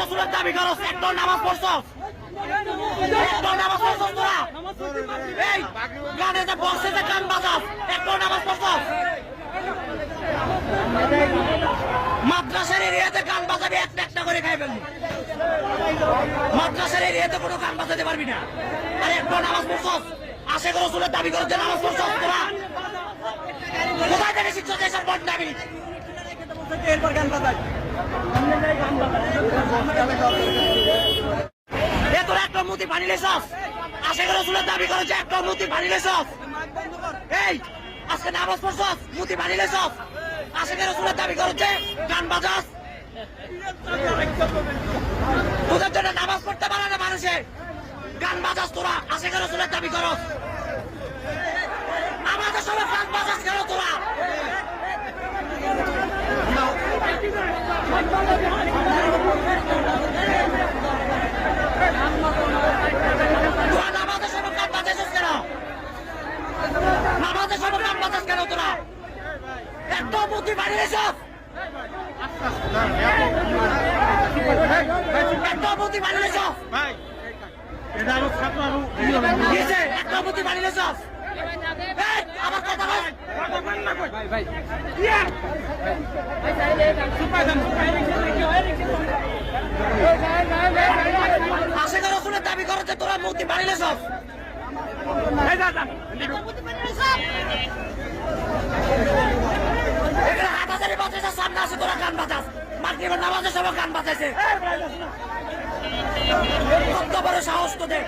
রসুলের দাবি করস একটা নামাজ পড়ছস একটা নামাজ পড়ছস তোরা। এই, গানে যে বক্সে যে গান বাজাস একটা নামাজ পড়ছস মাদ্রাসার এরিয়াতে গান বাজাবি, একটা একটা করে খাই ফেলবি। মাদ্রাসার এরিয়াতে কোনো গান বাজাতে পারবি না। আরে একটা নামাজ পড়ছস করে রসুলের দাবি করস যে নামাজ পড়ছস তোরা। কোথায় থেকে শিখছস এসব দাবি এরপর গান বাজায় এ তোরা একটা মুতি পানি লেছস আশে করে দাবি করস যে একটা মুতি পানি লেছস নামাজ পড়ছস, মুতি পানি লেছস আশে করে দাবি করস যে গান বাজাস। তোদের নামাজ পড়তে পারে না মানুষে। গান বাজাস তোরা, আশে করে দাবি করস। আমাদের সবাই গান নামাজের সময় গান বাজাইছিস কেন নামাজের সময় গান বাজাস কেন তোরা আমার কথা আশিকা রসুলের দাবি করেছে তোরা মুক্তি বাড়িয়েছ এখানে তোরা গান বাজাস। মাগরিবের নামাজের সময় গান বাজাইছে? কত বড় সাহস তোদের।